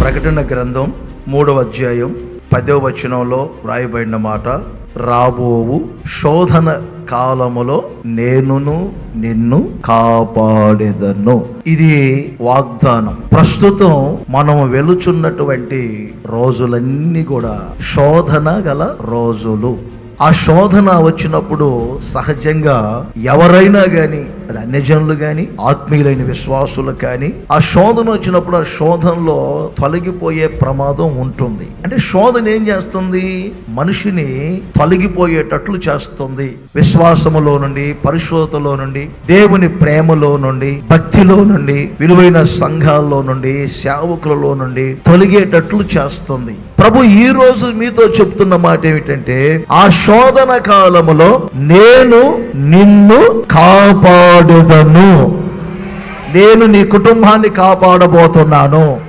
ప్రకటన గ్రంథం మూడవ అధ్యాయం పదవ వచనంలో వ్రాయబడిన మాట రాబోవు శోధన కాలములో నేనును నిన్ను కాపాడేదను. ఇది వాగ్దానం. ప్రస్తుతం మనం వెలుచున్నటువంటి రోజులన్నీ కూడా శోధన గల రోజులు. ఆ శోధన వచ్చినప్పుడు సహజంగా ఎవరైనా కానీ అది అన్యజనులు కానీ ఆత్మీయులైన విశ్వాసులు కానీ ఆ శోధన వచ్చినప్పుడు ఆ శోధనలో తొలగిపోయే ప్రమాదం ఉంటుంది. అంటే శోధన ఏం చేస్తుంది? మనిషిని తొలగిపోయేటట్లు చేస్తుంది. విశ్వాసములో నుండి పరిశోధలో నుండి దేవుని ప్రేమలో నుండి భక్తిలో నుండి విలువైన సంఘాల్లో నుండి సేవకులలో నుండి తొలగేటట్లు చేస్తుంది. ప్రభు ఈ రోజు మీతో చెప్తున్న మాట ఏమిటంటే ఆ శోధన కాలములో నేను నిన్ను కాపాడుదను. నేను నీ కుటుంబాన్ని కాపాడబోతున్నాను.